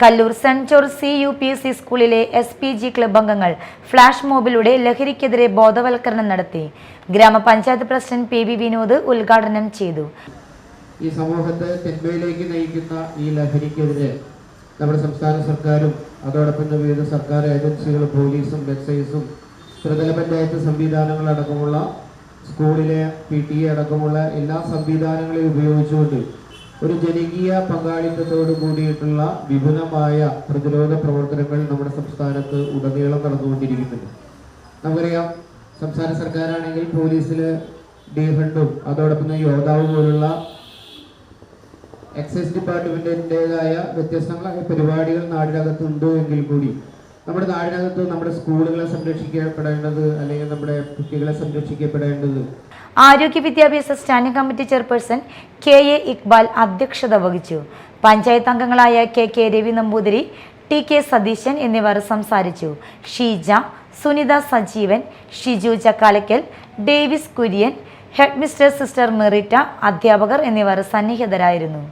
Kallur George C U P C സ്കൂളിലെ S P G club അംഗങ്ങൾ flash മോബിലൂടെ ലഹരിക്കെതിരെ ബോധവൽക്കരണം നടത്തി. ഗ്രാമപഞ്ചായത്ത് പ്രസിഡന്റ് പി വി വിനോദ് ഉദ്ഘാടനം ചെയ്തു. ഈ സമൂഹത്തെ തിന്മയിലേക്ക് നയിക്കുന്ന ഈ ലഹരിക്കെതിരെ നമ്മുടെ സംസ്ഥാന സർക്കാരും അതോടൊപ്പം വിവിധ സർക്കാർ ഏജൻസികളും പോലീസും എക്സൈസും ത്രിതല പഞ്ചായത്ത് സംവിധാനങ്ങളടക്കമുള്ള സ്കൂളിലെ പി ടി എ അടക്കമുള്ള എല്ലാ സംവിധാനങ്ങളെയും ഉപയോഗിച്ചുകൊണ്ട് ഒരു ജനകീയ പങ്കാളിത്തത്തോട് കൂടിയിട്ടുള്ള വിപുലമായ പ്രതിരോധ പ്രവർത്തനങ്ങൾ നമ്മുടെ സംസ്ഥാനത്ത് ഉടനീളം നടന്നുകൊണ്ടിരിക്കുന്നുണ്ട്. നമുക്കറിയാം സംസ്ഥാന സർക്കാരാണെങ്കിൽ പോലീസിൽ ഡി ഫണ്ടും അതോടൊപ്പം യോദ്ധാവ് പോലുള്ള എക്സൈസ് ഡിപ്പാർട്ട്മെന്റിന്റെതായ വ്യത്യസ്തങ്ങളായ പരിപാടികൾ നാടിനകത്തുണ്ട് എങ്കിൽ കൂടി നമ്മുടെ നാടിനകത്ത് നമ്മുടെ സ്കൂളുകളെ സംരക്ഷിക്കപ്പെടേണ്ടത് അല്ലെങ്കിൽ നമ്മുടെ കുട്ടികളെ സംരക്ഷിക്കപ്പെടേണ്ടത് ആരോഗ്യ വിദ്യാഭ്യാസ standing committee chairperson K A Iqbal അധ്യക്ഷത വഹിച്ചു. പഞ്ചായത്ത് അംഗങ്ങളായ K K Ravi Namboothiri T K Satheesan എന്നിവർ സംസാരിച്ചു. Sheeja Sunitha Sajeevan Shiju Chakkalakkal Davis Kurian headmistress sister Merita അധ്യാപകർ എന്നിവർ സന്നിഹിതരായിരുന്നു.